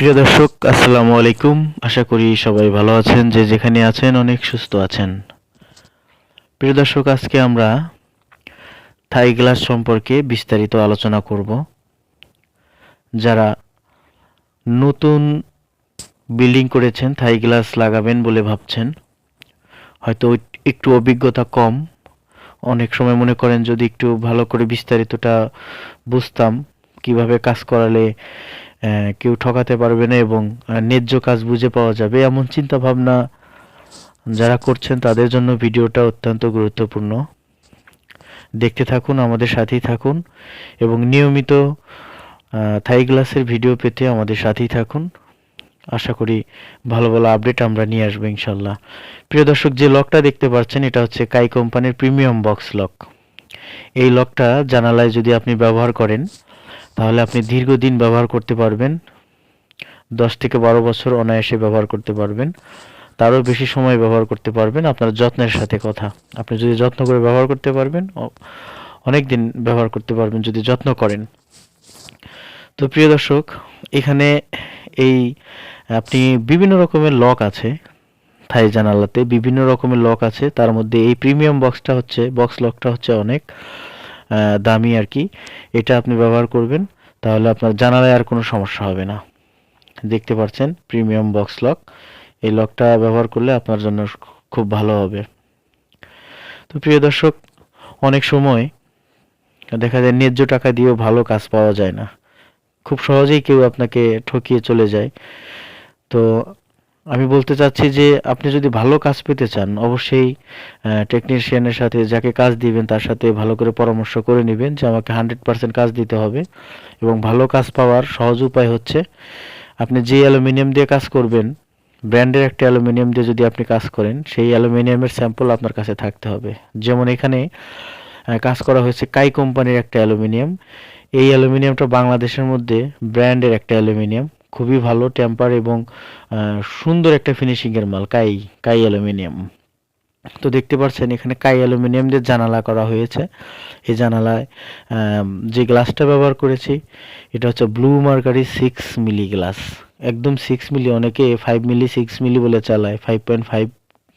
প্রিয় দর্শক, আসসালামু আলাইকুম। আশা করি সবাই ভালো আছেন, যে যেখানে আছেন অনেক সুস্থ আছেন। প্রিয় দর্শক, আজকে আমরা থাই গ্লাস সম্পর্কে বিস্তারিত আলোচনা করব। যারা নতুন বিল্ডিং করেছেন, থাই গ্লাস লাগাবেন বলে ভাবছেন, হয়তো একটু অভিজ্ঞতা কম। অনেক সময় মনে করেন, যদি একটু ভালো করে বিস্তারিতটা বুঝতাম, কীভাবে কাজ করালে কেউ ঠকাতে পারবে না এবং ন্যায্য কাজ বুঝে পাওয়া যাবে। এমন চিন্তা ভাবনা যারা করছেন, তাদের জন্য ভিডিওটা অত্যন্ত গুরুত্বপূর্ণ। দেখতে থাকুন, আমাদের সাথেই থাকুন এবং নিয়মিত থাই গ্লাসের ভিডিও পেতে আমাদের সাথেই থাকুন। আশা করি ভালো ভালো আপডেট আমরা নিয়ে আসব ইনশাল্লাহ। প্রিয় দর্শক, যে লকটা দেখতে পাচ্ছেন, এটা হচ্ছে কাই কোম্পানির প্রিমিয়াম বক্স লক। এই লকটা জানালায় যদি আপনি ব্যবহার করেন তাহলে আপনি দীর্ঘদিন ব্যবহার করতে পারবেন। দশ থেকে বারো বছর অনায়াসে ব্যবহার করতে পারবেন। তারও বেশি সময় ব্যবহার করতে পারবেন আপনার যত্নের সাথে কথা। আপনি যদি যত্ন করে ব্যবহার করতে পারবেন অনেক দিন ব্যবহার করতে পারবেন যদি যত্ন করেন। তো প্রিয় দর্শক, এখানে এই, আপনি বিভিন্ন রকমের লক আছে থাই জানালাতে, বিভিন্ন রকমের লক আছে। তার মধ্যে এই প্রিমিয়াম বক্সটা হচ্ছে, বক্স লকটা হচ্ছে অনেক দামি আর কি। এটা আপনি ব্যবহার করবেন। তাহলে আপনার জানালায় আর কোনো সমস্যা হবে না। দেখতে পাচ্ছেন প্রিমিয়াম বক্স লক এই লকটা ব্যবহার করলে আপনার জন্য খুব ভালো হবে। তো প্রিয় দর্শক, অনেক সময় দেখা যায় ন্যায্য টাকা দিয়েও ভালো কাজ পাওয়া যায় না। খুব সহজেই কেউ আপনাকে ঠকিয়ে চলে যায়। তো আমি বলতে চাচ্ছি যে আপনি যদি ভালো কাজ পেতে চান, অবশ্যই টেকনিশিয়ানের সাথে যাকে কাজ দিবেন তার সাথে ভালো করে পরামর্শ করে নেবেন যে আমাকে হান্ড্রেড পার্সেন্ট কাজ দিতে হবে এবং ভালো কাজ পাওয়ার সহজ উপায় হচ্ছে, আপনি যে অ্যালুমিনিয়াম দিয়ে কাজ করবেন, ব্র্যান্ডের একটা অ্যালুমিনিয়াম দিয়ে যদি আপনি কাজ করেন, সেই অ্যালুমিনিয়ামের স্যাম্পল আপনার কাছে থাকতে হবে। যেমন এখানে কাজ করা হয়েছে কাই কোম্পানির একটা অ্যালুমিনিয়াম। এই অ্যালুমিনিয়ামটা বাংলাদেশের মধ্যে ব্র্যান্ডের একটা অ্যালুমিনিয়াম। খুবই ভালো টেম্পার এবং সুন্দর একটা ফিনিশিংয়ের মাল, কাই কাই অ্যালুমিনিয়াম। তো দেখতে পাচ্ছেন এখানে কাই অ্যালুমিনিয়াম দিয়ে জানালা করা হয়েছে। এই জানালায় যে গ্লাসটা ব্যবহার করেছি, এটা হচ্ছে blue mercury six milli glass একদম সিক্স মিলি অনেকে ফাইভ মিলি সিক্স মিলি বলে চালায় ফাইভ পয়েন্ট ফাইভ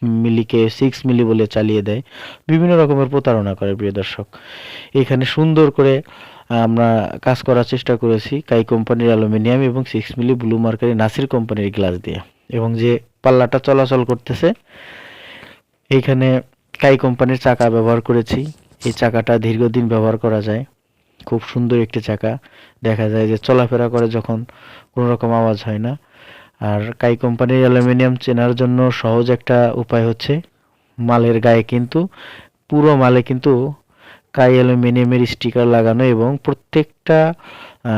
মিলিকে সিক্স মিলি বলে চালিয়ে দেয়। বিভিন্ন রকমের প্রতারণা করে, প্রিয় দর্শক। এখানে সুন্দর করে আমরা কাজ করার চেষ্টা করেছি কাই কোম্পানির অ্যালুমিনিয়াম এবং six milli blue mercury Nasir কোম্পানির গ্লাস দিয়ে। এবং যে পাল্লাটা চলাচল করতেছে, এইখানে কাই কোম্পানির চাকা ব্যবহার করেছি। এই চাকাটা দীর্ঘদিন ব্যবহার করা যায়। খুব সুন্দর একটি চাকা। দেখা যায় যে চলাফেরা করে যখন কোনো রকম আওয়াজ হয় না। আর কাই কোম্পানির অ্যালুমিনিয়াম চেনার জন্য সহজ একটা উপায় হচ্ছে মালের গায়ে কিন্তু, পুরো মালে কিন্তু কাই অ্যালুমিনিয়ামের স্টিকার লাগানো এবং প্রত্যেকটা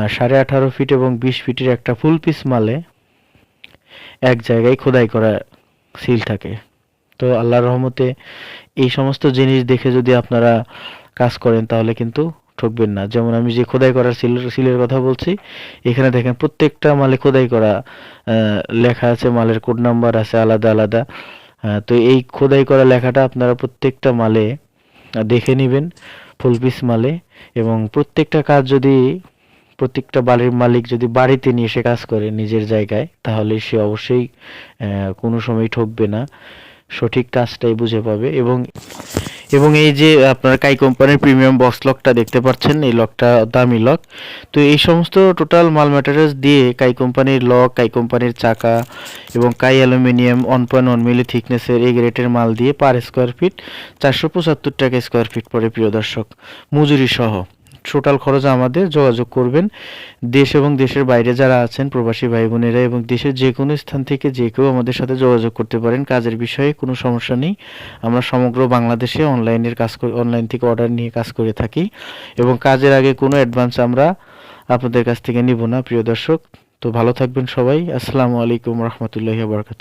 সাড়ে আঠারো ফিট এবং বিশ ফিটের একটা ফুল পিস মালে এক জায়গায় খোদাই করা সিল থাকে। তো আল্লাহর রহমতে এই সমস্ত জিনিস দেখে যদি আপনারা কাজ করেন তাহলে কিন্তু ঠকবেন না। যেমন আমি যে খোদাই করার সিল সিলের কথা বলছি, এখানে দেখেন প্রত্যেকটা মালে খোদাই করা লেখা আছে, মালের কোড নাম্বার আছে আলাদা আলাদা। তো এই খোদাই করা লেখাটা আপনারা প্রত্যেকটা মালে দেখে নেবেন ফুল পিস মালে। এবং প্রত্যেকটা কাজ যদি, প্রত্যেকটা বাড়ির মালিক যদি বাড়িতে নিয়ে এসে কাজ করে নিজের জায়গায়, তাহলে সে অবশ্যই কোনো সময় ঠকবে না। সঠিক কাজটাই বুঝে পাবে। এবং এবং এই যে আপনার কাই কোম্পানির প্রিমিয়াম বক্স লকটা দেখতে পাচ্ছেন, এই লকটা দামি লক তো এই সমস্ত টোটাল মাল ম্যাটেরিয়ালস দিয়ে কাই কোম্পানির লক কাই কোম্পানির চাকা এবং কাই aluminium one point one milli থিকনেসের এই গ্রেটের মাল দিয়ে পার স্কোয়ার ফিট চারশো পঁচাত্তর টাকা স্কোয়ার ফিট পড়ে, প্রিয় দর্শক। মজুরি সহ। টোটাল খরচ আমাদের যোগাযোগ করবেন। দেশ এবং দেশের বাইরে যারা আছেন, প্রবাসী ভাই বোনেরা এবং দেশের যে কোনো স্থান থেকে যে কেউ আমাদের সাথে যোগাযোগ করতে পারেন, কাজের বিষয়ে কোনো সমস্যা নেই। আমরা সমগ্র বাংলাদেশে অনলাইনের কাজ অনলাইন থেকে অর্ডার নিয়ে কাজ করে থাকি এবং কাজের আগে কোনো অ্যাডভান্স আমরা আপনাদের কাছ থেকে নিব না, প্রিয় দর্শক। তো ভালো থাকবেন সবাই। আসসালামু আলাইকুম রহমতুল্লাহি বারকাত